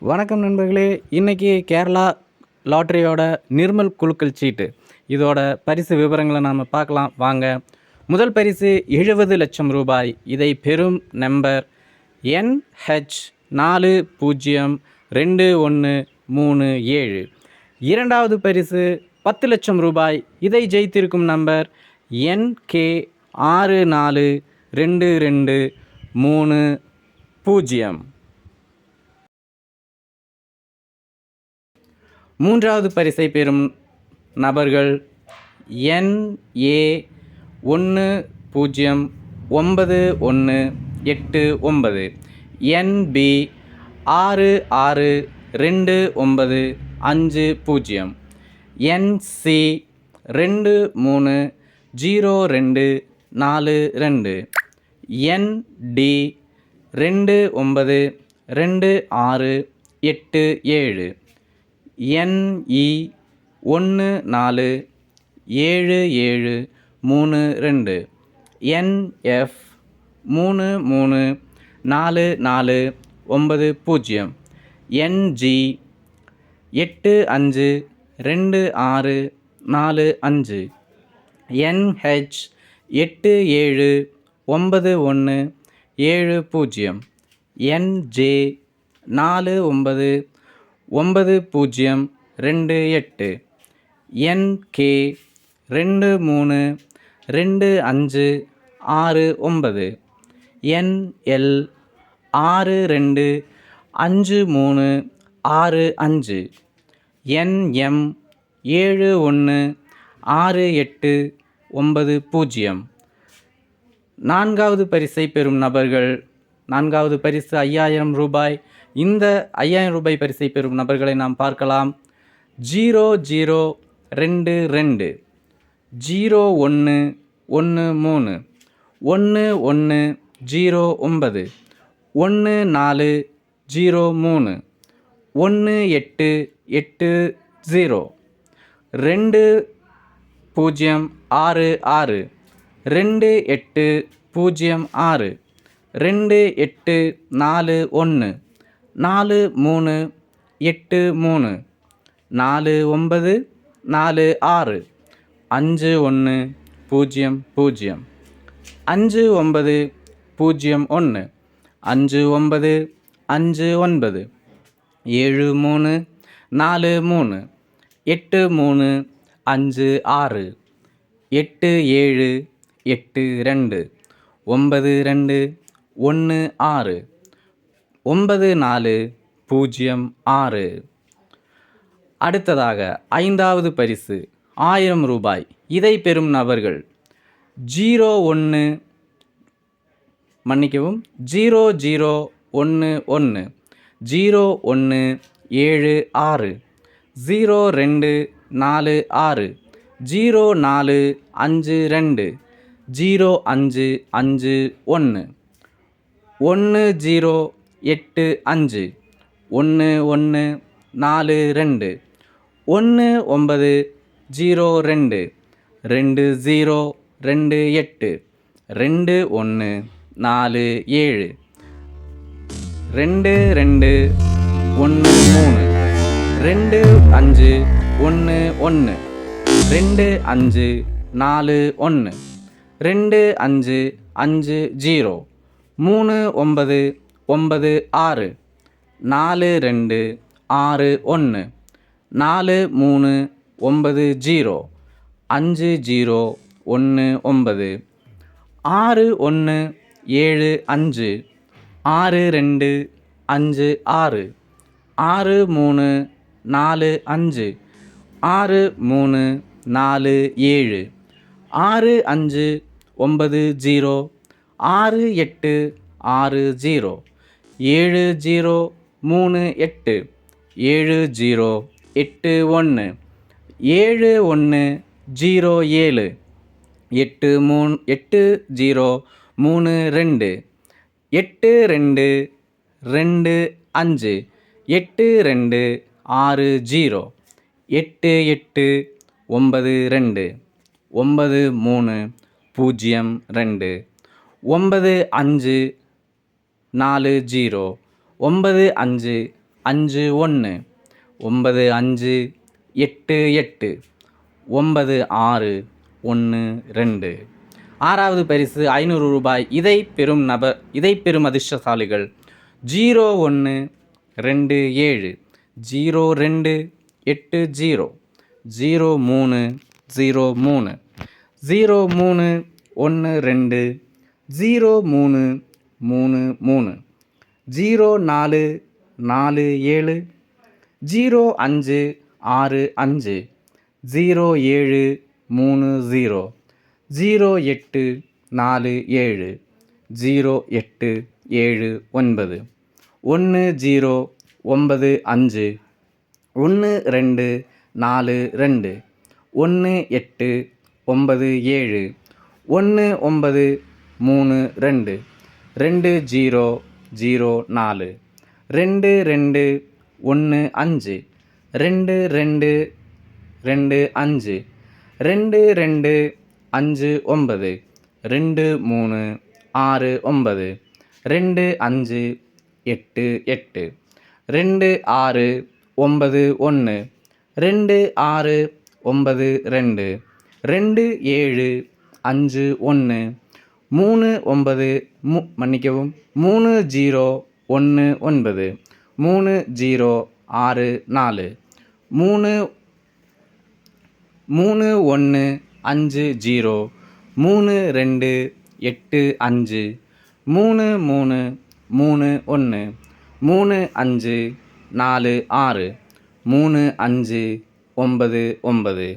வணக்கம் நண்பர்களே இன்றைக்கி கேரளா லாட்ரியோட நிர்மல் குழுக்கள் சீட்டு. இதோட பரிசு விவரங்களை நாம் பார்க்கலாம். வாங்க. முதல் பரிசு எழுபது லட்சம் ரூபாய். இதை பெறும் நம்பர் என்ஹெச் நாலு பூஜ்ஜியம் ரெண்டு ஒன்று மூணு ஏழு. இரண்டாவது பரிசு பத்து லட்சம் ரூபாய். இதை ஜெயித்திருக்கும் நம்பர் என்கே ஆறு நாலு ரெண்டு ரெண்டு மூணு பூஜ்ஜியம். மூன்றாவது பரிசை பெறும் நபர்கள் என்ஏ ஒன்று பூஜ்ஜியம் ஒன்பது ஒன்று எட்டு ஒன்பது. என்பி ஆறு ஆறு ரெண்டு ஒன்பது அஞ்சு பூஜ்ஜியம். என்சி ரெண்டு மூணு ஜீரோ ரெண்டு நாலு ரெண்டு. என்டி ரெண்டு ஒன்பது ரெண்டு ஆறு எட்டு ஏழு. என்இ ஒன்று நாலு ஏழு ஏழு மூணு ரெண்டு. என்எஃப் மூணு மூணு நாலு நாலு ஒன்பது பூஜ்ஜியம். என்ஜி எட்டு அஞ்சு ரெண்டு ஆறு நாலு அஞ்சு. என்ஹெச் எட்டு ஏழு ஒன்பது ஒன்று ஏழு பூஜ்ஜியம். என்ஜே நாலு ஒன்பது ஒன்பது பூஜ்ஜியம் ரெண்டு எட்டு. என்கே ரெண்டு மூணு ரெண்டு அஞ்சு ஆறு ஒன்பது. என்எல் ஆறு ரெண்டு அஞ்சு மூணு ஆறு அஞ்சு. என்எம் ஏழு ஒன்று ஆறு எட்டு ஒன்பது பூஜ்ஜியம். நான்காவது பரிசை பெறும் நபர்கள் நான்காவது பரிசு ஐயாயிரம் ரூபாய். இந்த ஐயாயிரம் ரூபாய் பரிசை பெறும் நபர்களை நாம் பார்க்கலாம். ஜீரோ ஜீரோ ரெண்டு ரெண்டு. ஜீரோ ஒன்று ஒன்று மூணு. ஒன்று ஒன்று ஜீரோ ஒன்பது. ஒன்று நாலு ஜீரோ மூணு. ஒன்று எட்டு எட்டு ஜீரோ. ரெண்டு பூஜ்ஜியம் ஆறு ஆறு. ரெண்டு எட்டு பூஜ்ஜியம் ஆறு. ரெண்டு எட்டு நாலு ஒன்று. நாலு மூணு எட்டு மூணு. நாலு ஒன்பது நாலு ஆறு. அஞ்சு ஒன்று பூஜ்ஜியம் பூஜ்ஜியம். அஞ்சு ஒன்பது பூஜ்ஜியம் ஒன்று. அஞ்சு ஒன்பது அஞ்சு ஒன்பது. ஏழு மூணு நாலு மூணு. எட்டு மூணு அஞ்சு ஆறு. எட்டு ஏழு எட்டு ரெண்டு. ஒன்பது ரெண்டு ஒன்று ஆறு. ஒன்பது நாலு பூஜ்ஜியம் ஆறு. அடுத்ததாக ஐந்தாவது பரிசு ஆயிரம் ரூபாய். இதை பெறும் நபர்கள் ஜீரோ ஒன்று மன்னிக்கவும் ஜீரோ ஜீரோ ஒன்று ஒன்று ஜீரோ ஒன்று ஏழு ஆறு ஜீரோ ரெண்டு நாலு ஆறு ஜீரோ நாலு அஞ்சு ரெண்டு ஜீரோ அஞ்சு அஞ்சு ஒன்று. ஒன்று ஜீரோ எட்டு அஞ்சு ஒன்று ஒன்று நாலு ரெண்டு ஒன்று ஒன்பது ஜீரோ ரெண்டு ரெண்டு ஜீரோ ரெண்டு எட்டு ரெண்டு ஒன்று நாலு ஏழு ரெண்டு ரெண்டு ஒன்று மூணு ரெண்டு அஞ்சு ஒன்று ஒன்று ரெண்டு அஞ்சு நாலு ஒன்று ரெண்டு அஞ்சு அஞ்சு ஜீரோ. மூணு ஒன்பது ஒன்பது ஆறு நாலு ரெண்டு ஆறு ஒன்று நாலு மூணு ஒன்பது ஜீரோ அஞ்சு ஜீரோ ஒன்று ஒன்பது ஆறு ஒன்று ஏழு அஞ்சு ஆறு ரெண்டு அஞ்சு ஆறு ஆறு மூணு நாலு அஞ்சு ஆறு மூணு நாலு ஏழு ஆறு அஞ்சு ஒன்பது ஜீரோ ஆறு எட்டு ஆறு ஜீரோ. ஏழு ஜீரோ மூணு எட்டு. ஏழு ஜீரோ எட்டு ஒன்று. ஏழு ஒன்று ஜீரோ ஏழு. எட்டு மூணு எட்டு ஜீரோ மூணு ரெண்டு. எட்டு ரெண்டு ரெண்டு அஞ்சு. எட்டு ரெண்டு ஆறு ஜீரோ. எட்டு எட்டு ஒன்பது ரெண்டு. ஒன்பது மூணு பூஜ்ஜியம் ரெண்டு. ஒன்பது அஞ்சு நாலு ஜீரோ. ஒன்பது அஞ்சு அஞ்சு ஒன்று. ஒன்பது அஞ்சு எட்டு எட்டு. ஒன்பது ஆறு ஒன்று ரெண்டு. ஆறாவது பரிசு ஐநூறு ரூபாய். இதை பெறும் நபர் இதை பெறும் அதிர்ஷ்டசாலிகள். ஜீரோ ஒன்று ரெண்டு ஏழு. ஜீரோ ரெண்டு எட்டு ஜீரோ. ஜீரோ மூணு ஜீரோ மூணு. ஜீரோ மூணு ஒன்று ரெண்டு ஜீரோ மூணு மூணு மூணு. ஜீரோ நாலு நாலு ஏழு. ஜீரோ அஞ்சு ஆறு அஞ்சு. ஜீரோ ஏழு மூணு ஜீரோ. ஜீரோ எட்டு நாலு ஏழு. ஜீரோ எட்டு ஏழு ஒன்பது. ஒன்று ஜீரோ ஒன்பது அஞ்சு. ஒன்று ரெண்டு நாலு ரெண்டு. ஒன்று எட்டு ஒன்பது ஏழு. ஒன்று ஒன்பது மூணு ரெண்டு. ரெண்டு ஜீரோ ஜீரோ நாலு. ரெண்டு ரெண்டு ஒன்று அஞ்சு. ரெண்டு ரெண்டு ரெண்டு அஞ்சு. ரெண்டு ரெண்டு அஞ்சு ஒன்பது. ரெண்டு மூணு ஆறு ஒன்பது. ரெண்டு அஞ்சு எட்டு எட்டு. ரெண்டு ஆறு ஒன்பது ஒன்று ரெண்டு ஆறு ஒன்பது ரெண்டு. ரெண்டு ஏழு அஞ்சு ஒன்று மூணு ஒன்பது மு மன்னிக்கவும் மூணு ஜீரோ ஒன்று ஒன்பது மூணு ஜீரோ ஆறு நாலு மூணு மூணு ஒன்று அஞ்சு ஜீரோ மூணு ரெண்டு எட்டு அஞ்சு மூணு மூணு மூணு ஒன்று மூணு அஞ்சு நாலு ஆறு மூணு அஞ்சு ஒன்பது ஒன்பது.